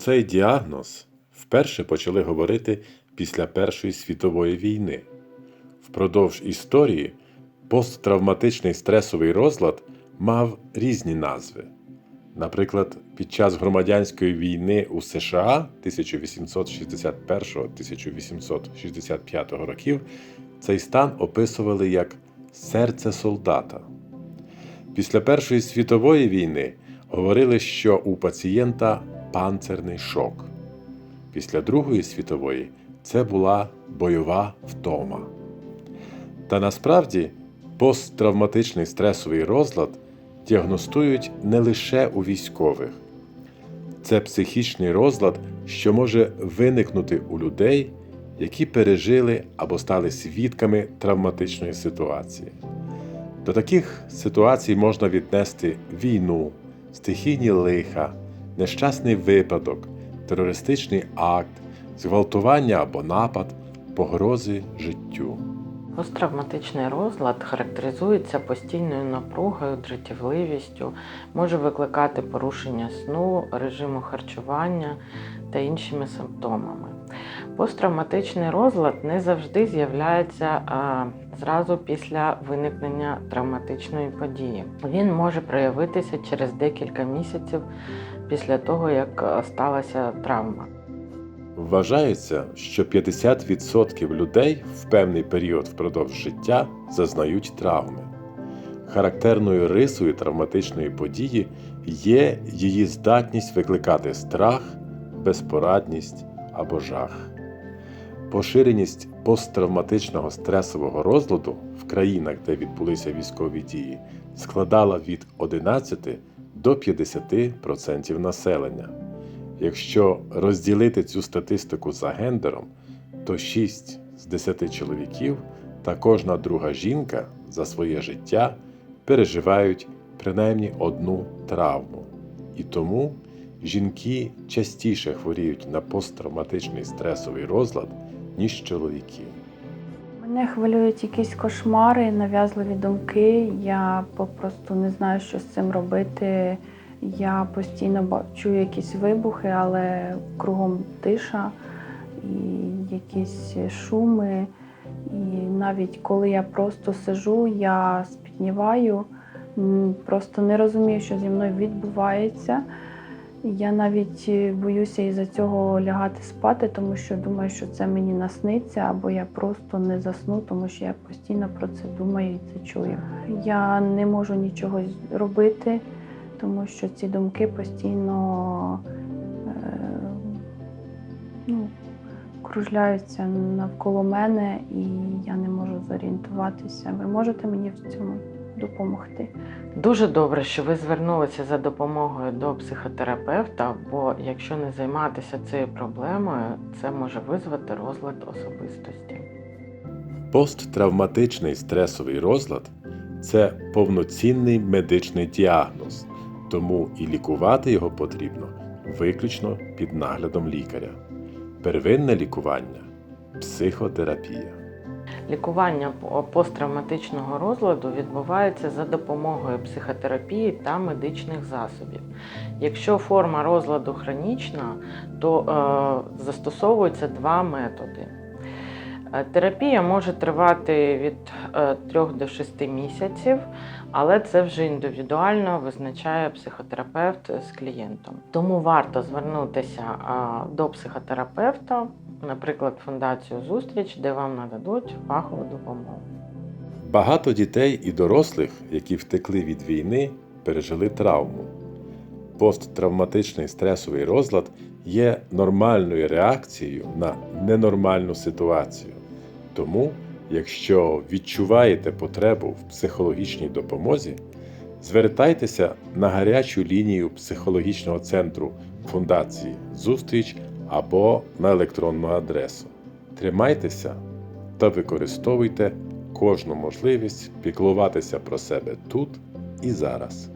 цей діагноз вперше почали говорити після Першої світової війни. Впродовж історії посттравматичний стресовий розлад мав різні назви. Наприклад, під час громадянської війни у США 1861-1865 років цей стан описували як серце солдата. Після Першої світової війни говорили, що у пацієнта панцерний шок. Після Другої світової це була бойова втома. Та насправді посттравматичний стресовий розлад діагностують не лише у військових. Це психічний розлад, що може виникнути у людей, які пережили або стали свідками травматичної ситуації. До таких ситуацій можна віднести війну, стихійні лиха, нещасний випадок, терористичний акт, зґвалтування або напад, погрози життю. Посттравматичний розлад характеризується постійною напругою, дратівливістю, може викликати порушення сну, режиму харчування та іншими симптомами. Посттравматичний розлад не завжди з'являється зразу після виникнення травматичної події. Він може проявитися через декілька місяців після того, як сталася травма. Вважається, що 50% людей в певний період впродовж життя зазнають травми. Характерною рисою травматичної події є її здатність викликати страх, безпорадність або жах. Поширеність посттравматичного стресового розладу в країнах, де відбулися військові дії, складала від 11 до 50% населення. Якщо розділити цю статистику за гендером, то 6 з 10 чоловіків та кожна друга жінка за своє життя переживають принаймні одну травму. І тому жінки частіше хворіють на посттравматичний стресовий розлад, ніж чоловіки. Мене хвилюють якісь кошмари, нав'язливі думки. Я попросту не знаю, що з цим робити. Я постійно чую якісь вибухи, але кругом тиша і якісь шуми. І навіть коли я просто сижу, я спітніваю, просто не розумію, що зі мною відбувається. Я навіть е, боюся із-за цього лягати спати, тому що думаю, що це мені насниться, або я просто не засну, тому що я постійно про це думаю і це чую. Я не можу нічого робити, тому що ці думки постійно е, ну, кружляються навколо мене, і я не можу зорієнтуватися. Ви можете мені в цьому допомогти? Дуже добре, що ви звернулися за допомогою до психотерапевта, бо якщо не займатися цією проблемою, це може визвати розлад особистості. Посттравматичний стресовий розлад це повноцінний медичний діагноз, тому і лікувати його потрібно виключно під наглядом лікаря. Первинне лікування психотерапія. Лікування посттравматичного розладу відбувається за допомогою психотерапії та медичних засобів. Якщо форма розладу хронічна, то е, застосовуються два методи. Е, Терапія може тривати від 3 до 6 місяців, але це вже індивідуально визначає психотерапевт з клієнтом. Тому варто звернутися до психотерапевта, наприклад, фундацію Зустріч, де вам нададуть фахову допомогу. Багато дітей і дорослих, які втекли від війни, пережили травму. Посттравматичний стресовий розлад є нормальною реакцією на ненормальну ситуацію. Тому, якщо відчуваєте потребу в психологічній допомозі, звертайтеся на гарячу лінію психологічного центру фундації Зустріч або на електронну адресу. Тримайтеся та використовуйте кожну можливість піклуватися про себе тут і зараз.